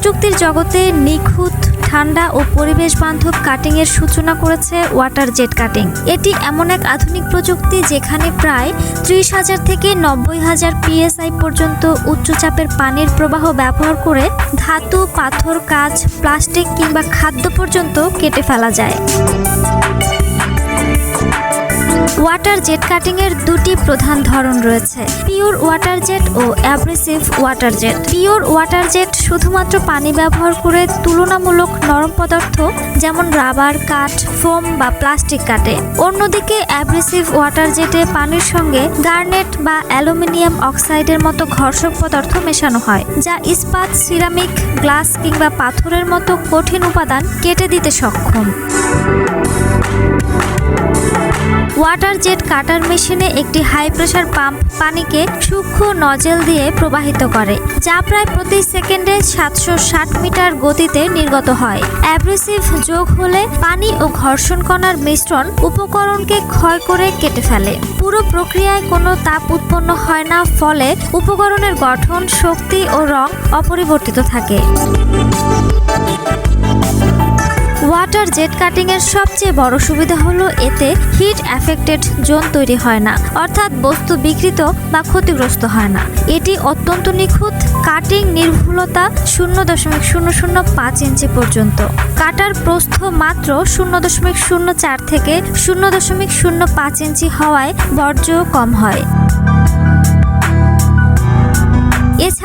প্রযুক্তির জগতে নিখুঁত, ঠান্ডা ও পরিবেশ বান্ধব কাটিং এর সূচনা করেছে ওয়াটার জেট কাটিং এটি এমন এক আধুনিক প্রযুক্তি যেখানে প্রায় ত্রিশ হাজার থেকে নব্বই হাজার পিএসআই পর্যন্ত উচ্চচাপের পানির প্রবাহ ব্যবহার করে ধাতু, পাথর, কাঁচ, প্লাস্টিক কিংবা খাদ্য পর্যন্ত কেটে ফেলা যায়। ওয়াটার জেট কাটিং এর দুটি প্রধান ধরন রয়েছে। পিওর ওয়াটার জেট ও abrasive water jet. Pure water jet শুধুমাত্র পানি ব্যবহার করে তুলনামূলক নরম পদার্থ, যেমন রাবার, কাঠ, ফোম বা প্লাস্টিক কাটে। অন্যদিকে অ্যাব্রেসিভ ওয়াটার জেটে পানির সঙ্গে গার্নেট বা অ্যালুমিনিয়াম অক্সাইডের মতো ঘর্ষক পদার্থ মেশানো হয়, যা ইস্পাত, সিরামিক, গ্লাস কিংবা পাথরের মতো কঠিন উপাদান কেটে দিতে সক্ষম। ওয়াটার জেট কাটার মেশিনে একটি হাই প্রেশার পাম্প পানিকে সূক্ষ্ম নজেল দিয়ে প্রবাহিত করে, যা প্রায় প্রতি সেকেন্ডে সাতশো ষাট মিটার গতিতে নির্গত হয়। অ্যাব্রেসিভ যোগ হলে পানি ও ঘর্ষণ কণার মিশ্রণ উপকরণকে ক্ষয় করে কেটে ফেলে। পুরো প্রক্রিয়ায় কোনো তাপ উৎপন্ন হয় না, ফলে উপকরণের গঠন, শক্তি ও রং অপরিবর্তিত থাকে। ওয়াটার জেট কাটিং এর সবচেয়ে বড় সুবিধা হলো এতে হিট অ্যাফেক্টেড জোন তৈরি হয় না, অর্থাৎ বস্তু বিকৃত বা ক্ষতিগ্রস্ত হয় না। এটি অত্যন্ত নিখুঁত, কাটিং নির্ভুলতা শূন্য দশমিক শূন্য শূন্য পাঁচ ইঞ্চি পর্যন্ত। কাটার প্রস্থ মাত্র শূন্য দশমিক শূন্য চার থেকে শূন্য দশমিক শূন্য পাঁচ ইঞ্চি হওয়ায় বর্জ্য কম হয়।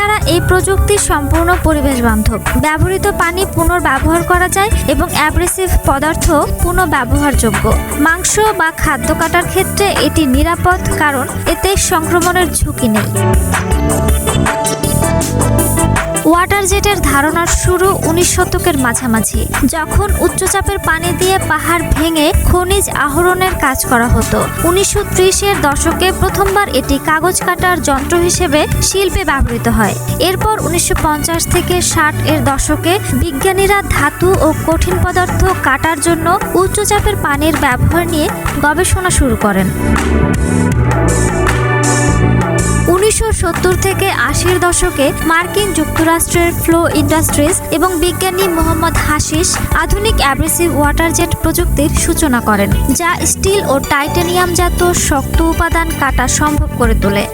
এছাড়া এই প্রযুক্তি সম্পূর্ণ পরিবেশ বান্ধব। ব্যবহৃত পানি পুনর্ব্যবহার করা যায় এবং অ্যাব্রেসিভ পদার্থ পুনঃব্যবহারযোগ্য মাংস বা খাদ্য কাটার ক্ষেত্রে এটি নিরাপদ, কারণ এতে সংক্রমণের ঝুঁকি নেই। ওয়াটার জেটের ধারণার শুরু উনিশ শতকের মাঝামাঝি, যখন উচ্চচাপের পানি দিয়ে পাহাড় ভেঙে খনিজ আহরণের কাজ করা হতো। উনিশশো ত্রিশের দশকে প্রথমবার এটি কাগজ কাটার যন্ত্র হিসেবে শিল্পে ব্যবহৃত হয়। এরপর উনিশশো পঞ্চাশ থেকে ষাট এর দশকে বিজ্ঞানীরা ধাতু ও কঠিন পদার্থ কাটার জন্য উচ্চচাপের পানির ব্যবহার নিয়ে গবেষণা শুরু করেন। উনিশশো সত্তর থেকে আশির দশকে মার্কিন যুক্তরাষ্ট্রের ফ্লো ইন্ডাস্ট্রিজ এবং বিজ্ঞানী মোহাম্মদ হাশিস আধুনিক অ্যাব্রেসিভ ওয়াটার জেট প্রযুক্তির সূচনা করেন, যা স্টিল ও টাইটানিয়াম টাইটানিয়ামজাত শক্ত উপাদান কাটা সম্ভব করে তোলে।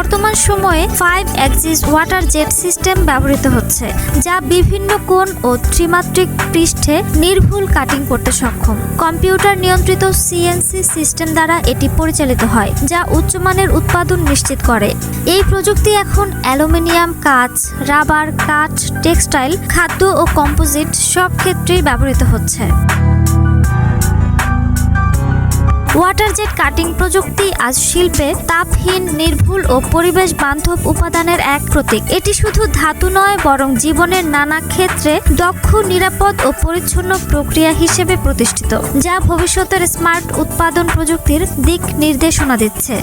বর্তমান সময়ে five axis water jet system ব্যবহৃত হচ্ছে, যা বিভিন্ন কোণ ও ত্রিমাত্রিক পৃষ্ঠে নির্ভুল কাটিং করতে সক্ষম। কম্পিউটার নিয়ন্ত্রিত সিএনসি সিস্টেম দ্বারা এটি পরিচালিত হয়, যা উচ্চমানের উৎপাদন নিশ্চিত করে। এই প্রযুক্তি এখন অ্যালুমিনিয়াম, কাঁচ, রাবার, কাঠ, টেক্সটাইল, খাদ্য ও কম্পোজিট সব ক্ষেত্রেই ব্যবহৃত হচ্ছে। ওয়াটার জেট কাটিং প্রযুক্তি আজ শিল্পে তাপহীন, নির্ভুল ও পরিবেশ বান্ধব উপাদানের এক প্রতীক। এটি শুধু ধাতু নয়, বরং জীবনের নানা ক্ষেত্রে দক্ষ, নিরাপদ ও পরিচ্ছন্ন প্রক্রিয়া হিসেবে প্রতিষ্ঠিত, যা ভবিষ্যতের স্মার্ট উৎপাদন প্রযুক্তির দিক নির্দেশনা দিচ্ছে।